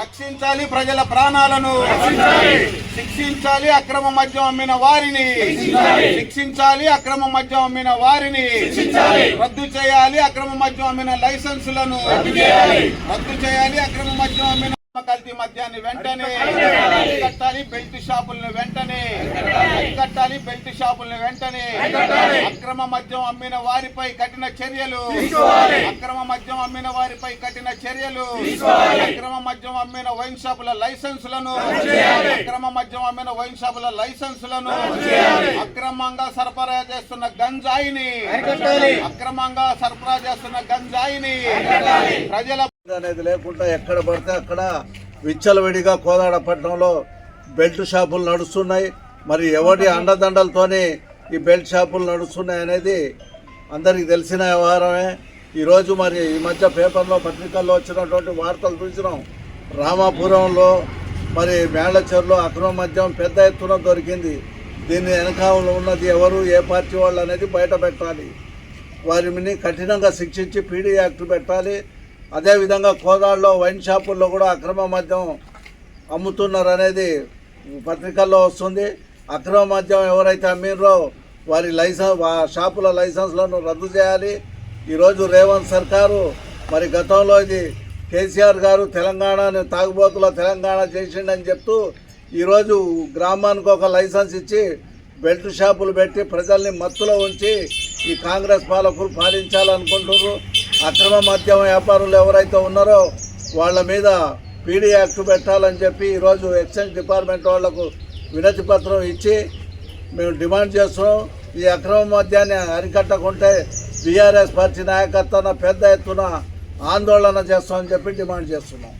రక్షించాలి ప్రజల ప్రాణాలను. శిక్షించాలి అక్రమ మద్యం అమ్మిన వారిని. శిక్షించాలి అక్రమ మద్యం అమ్మిన వారిని. రద్దు చేయాలి అక్రమ మద్యం అమ్మిన లైసెన్సులను. రద్దు చేయాలి అక్రమ మద్యం అమ్మిన కల్తీ మద్యాన్ని వెంటనే. కట్టాలి బెల్ట్ షాపులను వెంటనే. కట్టాలి బెల్ట్ షాపులను వెంటనే అక్రమ మద్యం అమ్మిన వారిపై కఠిన చర్యలు. అక్రమ మద్యం అమ్మిన వారిపై కఠిన చర్యలు. అక్రమ మద్యం అమ్మిన వైన్ షాపుల లైసెన్సులను. అక్రమ మద్యం అమ్మిన వైన్ షాపుల లైసెన్సులను. అక్రమంగా సరఫరా చేస్తున్న గంజాయిని. అక్రమంగా సరఫరా చేస్తున్న గంజాయిని. ప్రజల అనేది లేకుండా ఎక్కడ పడితే అక్కడ విచ్చలవిడిగా కోదాడ పట్టణంలో బెల్ట్ షాపులు నడుస్తున్నాయి. మరి ఎవరి అండదండలతోని ఈ బెల్ట్ షాపులు నడుస్తున్నాయి అనేది అందరికీ తెలిసిన వ్యవహారమే. ఈరోజు మరి ఈ మధ్య పేపర్లో పత్రికల్లో వచ్చినటువంటి వార్తలు చూసినాం. రామాపురంలో మరి మేళచెరులో అక్రమ మద్యం పెద్ద ఎత్తున దొరికింది. దీని వెనకాల ఉన్నది ఎవరు ఏ పార్టీ వాళ్ళు అనేది బయట పెట్టాలి. వారిని కఠినంగా శిక్షించి పీడీ యాక్ట్ పెట్టాలి. అదేవిధంగా కోదాడులో వైన్ షాపుల్లో కూడా అక్రమ మద్యం అమ్ముతున్నారు అనేది పత్రికల్లో వస్తుంది. అక్రమ మద్యం ఎవరైతే అమ్మిర్రో వారి లైసెన్స్ ఆ షాపుల లైసెన్స్లను రద్దు చేయాలి. ఈరోజు రేవంత్ సర్కారు మరి గతంలో ఇది కేసీఆర్ గారు తెలంగాణను తాగుబోతుల తెలంగాణ చేసిండని చెప్తూ ఈరోజు గ్రామానికి ఒక లైసెన్స్ ఇచ్చి బెల్ట్ షాపులు పెట్టి ప్రజల్ని మత్తులో ఉంచి ఈ కాంగ్రెస్ పాలకులు పాలించాలనుకుంటున్నారు. అక్రమ మద్యం వ్యాపారులు ఎవరైతే ఉన్నారో వాళ్ళ మీద పీడీ యాక్ట్ పెట్టాలని చెప్పి ఈరోజు ఎక్సైజ్ డిపార్ట్మెంట్ వాళ్ళకు వినతి పత్రం ఇచ్చి మేము డిమాండ్ చేస్తున్నాం. ఈ అక్రమ మద్యాన్ని అరికట్టకుంటే బీఆర్ఎస్ పార్టీ నాయకత్వాన పెద్ద ఎత్తున ఆందోళన చేస్తామని చెప్పి డిమాండ్ చేస్తున్నాం.